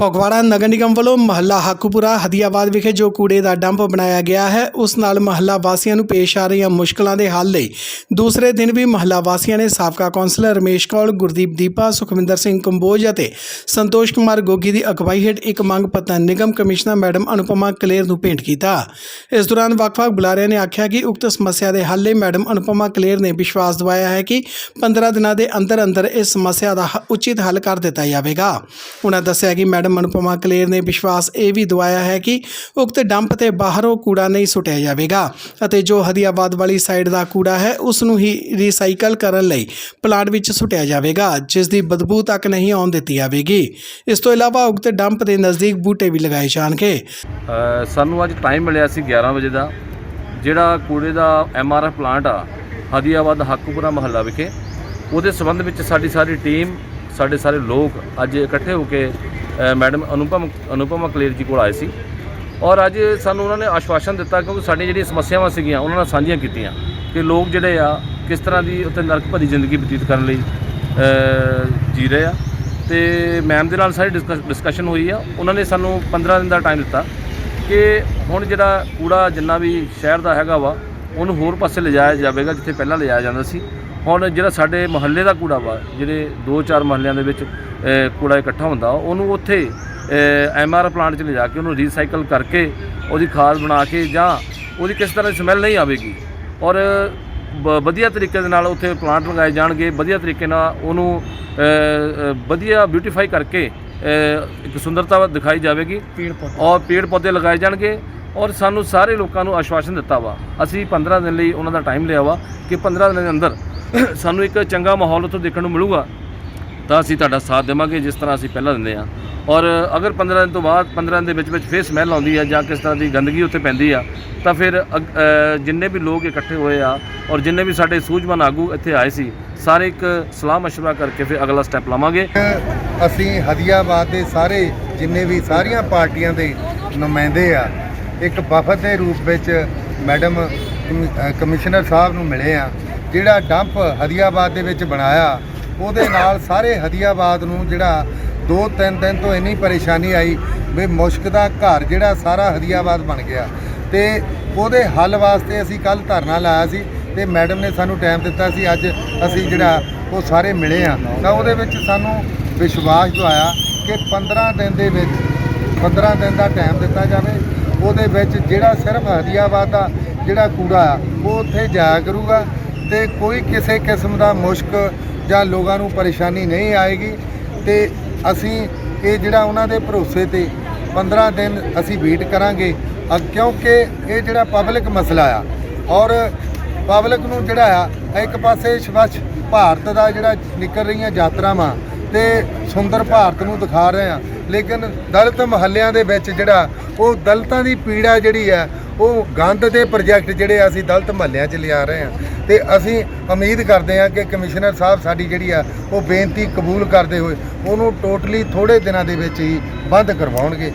ਫਗਵਾੜਾ ਨਗਰ ਨਿਗਮ ਵੱਲੋਂ ਮਹੱਲਾ ਹੱਕੂਪੁਰਾ ਹਦੀਆਬਾਦ ਵਿਖੇ ਜੋ ਕੂੜੇ ਦਾ ਡੰਪ ਬਣਾਇਆ ਗਿਆ ਹੈ, ਉਸ ਨਾਲ ਮਹੱਲਾ ਵਾਸੀਆਂ ਨੂੰ ਪੇਸ਼ ਆ ਰਹੀਆਂ ਮੁਸ਼ਕਲਾਂ ਦੇ ਹੱਲ ਲਈ। ਦੂਸਰੇ ਦਿਨ ਵੀ ਮਹੱਲਾ ਵਾਸੀਆਂ ਨੇ ਸਾਬਕਾ ਕੌਂਸਲਰ ਰਮੇਸ਼ ਕੌਲ ਗੁਰਦੀਪ ਦੀਪਾ, ਸੁਖਵਿੰਦਰ ਸਿੰਘ ਕੰਬੋਜ ਅਤੇ ਸੰਤੋਸ਼ ਕੁਮਾਰ ਗੋਗੀ ਦੀ ਅਗਵਾਈ ਹੇਠ ਇੱਕ ਮੰਗ ਪੱਤਰ ਨਿਗਮ ਕਮਿਸ਼ਨਰ ਮੈਡਮ ਅਨੁਪਮਾ ਕਲੇਰ ਨੂੰ ਭੇਂਟ ਕੀਤਾ। ਇਸ ਦੌਰਾਨ ਵੱਖ-ਵੱਖ ਬੁਲਾਰਿਆਂ ਨੇ ਆਖਿਆ ਕਿ ਉਕਤ ਸਮੱਸਿਆ ਦੇ ਹੱਲ ਲਈ ਮੈਡਮ ਅਨੁਪਮਾ ਕਲੇਰ ਨੇ ਵਿਸ਼ਵਾਸ ਦਿਵਾਇਆ ਹੈ ਕਿ 15 ਦਿਨਾਂ ਦੇ ਅੰਦਰ ਅੰਦਰ ਇਸ ਸਮੱਸਿਆ ਦਾ ਉਚਿਤ ਹੱਲ ਕਰ ਦਿੱਤਾ ਜਾਵੇਗਾ। ਉਹਨਾਂ ਦੱਸਿਆ ਕਿ ਮੈਡਮ ਅਨੁਪਮਾ ਕਲੇਰ ਨੇ ਵਿਸ਼ਵਾਸ ਇਹ ਵੀ ਦਿਵਾਇਆ ਹੈ ਕਿ ਉਕਤ ਡੰਪ ਤੇ ਬਾਹਰੋਂ ਕੂੜਾ ਨਹੀਂ ਸੁੱਟਿਆ ਜਾਵੇਗਾ ਅਤੇ ਜੋ ਹਦੀਆਬਾਦ ਵਾਲੀ ਸਾਈਡ ਦਾ ਕੂੜਾ ਹੈ ਉਸ ਨੂੰ ਹੀ ਰੀਸਾਈਕਲ ਕਰਨ ਲਈ ਪਲਾਂਟ ਵਿੱਚ ਸੁੱਟਿਆ ਜਾਵੇਗਾ ਜਿਸ ਦੀ ਬਦਬੂ ਤੱਕ ਨਹੀਂ ਆਉਣ ਦਿੱਤੀ ਜਾਵੇਗੀ। ਇਸ ਤੋਂ ਇਲਾਵਾ ਉਕਤ ਡੰਪ ਦੇ ਨਜ਼ਦੀਕ ਬੂਟੇ ਵੀ ਲਗਾਏ ਜਾਣਗੇ। ਸਾਨੂੰ ਅੱਜ ਟਾਈਮ ਮਿਲਿਆ ਸੀ 11 ਵਜੇ ਦਾ, ਜਿਹੜਾ ਕੂੜੇ ਦਾ ਐਮਆਰਐਫ ਪਲਾਂਟ ਆ, ਹਦੀਆਬਾਦ ਹੱਕੂਪੁਰਾ ਮਹੱਲਾ ਵਿਖੇ, ਉਹਦੇ ਸੰਬੰਧ ਵਿੱਚ ਸਾਡੀ ਸਾਰੀ ਟੀਮ ਸਾਡੇ ਸਾਰੇ ਲੋਕ ਅੱਜ ਇਕੱਠੇ ਹੋ ਕੇ ਮੈਡਮ ਅਨੁਪਮ, ਅਨੁਪਮਾ ਕਲੇਰ ਜੀ ਕੋਲ ਆਏ ਸੀ। ਔਰ ਅੱਜ ਸਾਨੂੰ ਉਹਨਾਂ ਨੇ ਆਸ਼ਵਾਸਨ ਦਿੱਤਾ ਕਿਉਂਕਿ ਸਾਡੀਆਂ ਜਿਹੜੀਆਂ ਸਮੱਸਿਆਵਾਂ ਸੀਗੀਆਂ, ਉਹਨਾਂ ਨਾਲ ਸਾਂਝੀਆਂ ਕੀਤੀਆਂ ਕਿ ਲੋਕ ਜਿਹੜੇ ਆ, ਕਿਸ ਤਰ੍ਹਾਂ ਦੀ ਉੱਤੇ ਨਰਕ ਭਰੀ ਜ਼ਿੰਦਗੀ ਬਤੀਤ ਕਰਨ ਲਈ ਜੀ ਰਹੇ ਆ। ਤੇ ਮੈਮ ਦੇ ਨਾਲ ਸਾਰੀ ਡਿਸਕਸ- ਡਿਸਕਸ਼ਨ ਹੋਈ ਆ। ਉਹਨਾਂ ਨੇ ਸਾਨੂੰ 15 ਦਿਨ ਦਾ ਟਾਈਮ ਦਿੱਤਾ ਕਿ ਹੁਣ ਜਿਹੜਾ ਕੂੜਾ ਜਿੰਨਾ ਵੀ ਸ਼ਹਿਰ ਦਾ ਹੈਗਾ ਵਾ, ਉਹਨੂੰ ਹੋਰ ਪਾਸੇ ਲਿਜਾਇਆ ਜਾਵੇਗਾ ਜਿੱਥੇ ਪਹਿਲਾਂ ਲਿਜਾਇਆ ਜਾਂਦਾ ਸੀ। ਹੁਣ ਜਿਹੜਾ ਸਾਡੇ ਮੁਹੱਲੇ ਦਾ ਕੂੜਾ ਵਾ ਜਿਹੜੇ 2-4 ਮੁਹੱਲਿਆਂ ਦੇ ਵਿੱਚ ਕੂੜਾ ਇਕੱਠਾ ਹੁੰਦਾ ਉਹਨੂੰ ਉੱਥੇ ਐਮਆਰ ਪਲਾਂਟ 'ਚ ਲਿਜਾ ਕੇ ਉਹਨੂੰ ਰੀਸਾਈਕਲ ਕਰਕੇ ਉਹਦੀ ਖਾਦ ਬਣਾ ਕੇ ਜਾਂ ਉਹਦੀ ਕਿਸ ਤਰ੍ਹਾਂ ਦੀ ਸਮੈਲ ਨਹੀਂ ਆਵੇਗੀ। ਔਰ ਵਧੀਆ ਤਰੀਕੇ ਦੇ ਨਾਲ ਉੱਥੇ ਪਲਾਂਟ ਲਗਾਏ ਜਾਣਗੇ ਵਧੀਆ ਤਰੀਕੇ ਨਾਲ ਉਹਨੂੰ ਵਧੀਆ ਬਿਊਟੀਫਾਈ ਕਰਕੇ ਇੱਕ ਸੁੰਦਰਤਾ ਦਿਖਾਈ ਜਾਵੇਗੀ। ਔਰ ਪੇੜ ਪੌਦੇ ਲਗਾਏ ਜਾਣਗੇ। ਔਰ ਸਾਨੂੰ ਸਾਰੇ ਲੋਕਾਂ ਨੂੰ ਆਸ਼ਵਾਸਨ ਦਿੱਤਾ ਵਾ ਅਸੀਂ 15 ਦਿਨ ਲਈ ਉਹਨਾਂ ਦਾ ਟਾਈਮ ਲਿਆ ਵਾ ਕਿ 15 ਦਿਨ ਦੇ ਅੰਦਰ ਸਾਨੂੰ ਇੱਕ ਚੰਗਾ ਮਾਹੌਲ ਉੱਥੋਂ ਦੇਖਣ ਨੂੰ ਮਿਲੂਗਾ ਤਾਂ ਅਸੀਂ ਤੁਹਾਡਾ ਸਾਥ ਦੇਵਾਂਗੇ ਜਿਸ ਤਰ੍ਹਾਂ ਅਸੀਂ ਪਹਿਲਾਂ ਦਿੰਦੇ ਆ ਔਰ ਅਗਰ 15 ਦਿਨ ਤੋਂ ਬਾਅਦ 15 ਦਿਨ ਦੇ ਵਿੱਚ ਵਿੱਚ ਫੇਰ ਸਮੈਲ ਆਉਂਦੀ ਆ ਜਾਂ ਕਿਸ ਤਰ੍ਹਾਂ ਦੀ ਗੰਦਗੀ ਉੱਥੇ ਪੈਂਦੀ ਆ ਤਾਂ ਫਿਰ ਅ, ਜਿੰਨੇ ਵੀ ਲੋਕ ਇਕੱਠੇ ਹੋਏ ਆ ਔਰ ਜਿੰਨੇ ਵੀ ਸਾਡੇ ਸੂਝਵਾਨ ਆਗੂ ਇੱਥੇ ਆਏ ਸੀ ਸਾਰੇ ਇੱਕ ਸਲਾਹ ਮਸ਼ਵਰਾ ਕਰਕੇ ਫਿਰ ਅਗਲਾ ਸਟੈਪ ਲਵਾਂਗੇ। ਅਸੀਂ ਹਦੀਆਬਾਦ ਦੇ ਸਾਰੇ ਜਿੰਨੇ ਵੀ ਸਾਰੀਆਂ ਪਾਰਟੀਆਂ ਦੇ ਨੁਮਾਇੰਦੇ ਆ ਇੱਕ ਵਫਦ ਦੇ ਰੂਪ ਵਿੱਚ ਮੈਡਮ ਕਮਿਸ਼ਨਰ ਸਾਹਿਬ ਨੂੰ ਮਿਲੇ ਆ। ਜਿਹੜਾ ਡੰਪ ਹਦੀਆਬਾਦ ਦੇ ਵਿੱਚ ਬਣਾਇਆ, ਉਹਦੇ ਨਾਲ ਸਾਰੇ ਹਦੀਆਬਾਦ ਨੂੰ ਜਿਹੜਾ ਦੋ ਤਿੰਨ ਦਿਨ ਤੋਂ ਇੰਨੀ ਪਰੇਸ਼ਾਨੀ ਆਈ ਵੀ ਮੁਸ਼ਕ ਦਾ ਘਰ ਜਿਹੜਾ ਸਾਰਾ ਹਦੀਆਬਾਦ ਬਣ ਗਿਆ। ਤੇ ਉਹਦੇ ਹੱਲ ਵਾਸਤੇ ਅਸੀਂ ਕੱਲ ਧਰਨਾ ਲਾਇਆ ਸੀ ਤੇ ਮੈਡਮ ਨੇ ਸਾਨੂੰ ਟਾਈਮ ਦਿੱਤਾ ਸੀ, ਅੱਜ ਅਸੀਂ ਜਿਹੜਾ ਉਹ ਸਾਰੇ ਮਿਲੇ ਆ ਤਾਂ ਉਹਦੇ ਵਿੱਚ ਸਾਨੂੰ ਵਿਸ਼ਵਾਸ ਦਵਾਇਆ ਕਿ 15 ਦਿਨ ਦੇ ਵਿੱਚ 15 ਦਿਨ ਦਾ ਟਾਈਮ ਦਿੱਤਾ ਜਾਵੇ। ਉਹਦੇ ਵਿੱਚ ਜਿਹੜਾ ਸਿਰਫ ਹਦੀਆਬਾਦ ਦਾ ਜਿਹੜਾ ਕੂੜਾ ਆ, ਉਹ ਉੱਥੇ ਜਾਇਆ ਕਰੂਗਾ। ਤੇ ਕੋਈ ਕਿਸੇ ਕਿਸਮ ਦਾ ਮੁਸ਼ਕ ਜਾਂ ਲੋਕਾਂ ਨੂੰ ਪਰੇਸ਼ਾਨੀ ਨਹੀਂ ਆਏਗੀ ਤੇ ਅਸੀਂ ਇਹ ਜਿਹੜਾ ਉਹਨਾਂ ਦੇ ਭਰੋਸੇ ਤੇ 15 ਦਿਨ ਅਸੀਂ ਵੇਟ ਕਰਾਂਗੇ। ਅ, ਕਿਉਂਕਿ ਇਹ ਜਿਹੜਾ ਪਬਲਿਕ ਮਸਲਾ ਆ ਔਰ ਪਬਲਿਕ ਨੂੰ ਜਿਹੜਾ ਆ ਇੱਕ ਪਾਸੇ ਸਵੱਛ ਭਾਰਤ ਦਾ ਜਿਹੜਾ ਨਿਕਲ ਰਹੀਆਂ ਯਾਤਰਾਵਾਂ ਤੇ ਸੁੰਦਰ ਭਾਰਤ ਨੂੰ ਦਿਖਾ ਰਹੇ ਆ ਲੇਕਿਨ ਦਲਿਤ ਮਹੱਲਿਆਂ ਦੇ ਵਿੱਚ ਜਿਹੜਾ ਉਹ ਦਲਤਾਂ ਦੀ ਪੀੜਾ ਜਿਹੜੀ ਆ ਉਹ ਗੰਦ ਦੇ ਪ੍ਰੋਜੈਕਟ ਜਿਹੜੇ ਅਸੀਂ ਦਲਤ ਮਹੱਲਿਆਂ 'ਚ ਲਿਆ ਰਹੇ ਆ ਤੇ ਅਸੀਂ ਉਮੀਦ ਕਰਦੇ ਆ ਕਿ ਕਮਿਸ਼ਨਰ ਸਾਹਿਬ ਸਾਡੀ ਜਿਹੜੀ ਆ, ਉਹ ਬੇਨਤੀ ਕਬੂਲ ਕਰਦੇ ਹੋਏ ਉਹਨੂੰ ਟੋਟਲੀ ਥੋੜੇ ਦਿਨਾਂ ਦੇ ਵਿੱਚ ਹੀ ਬੰਦ ਕਰਵਾਉਣਗੇ।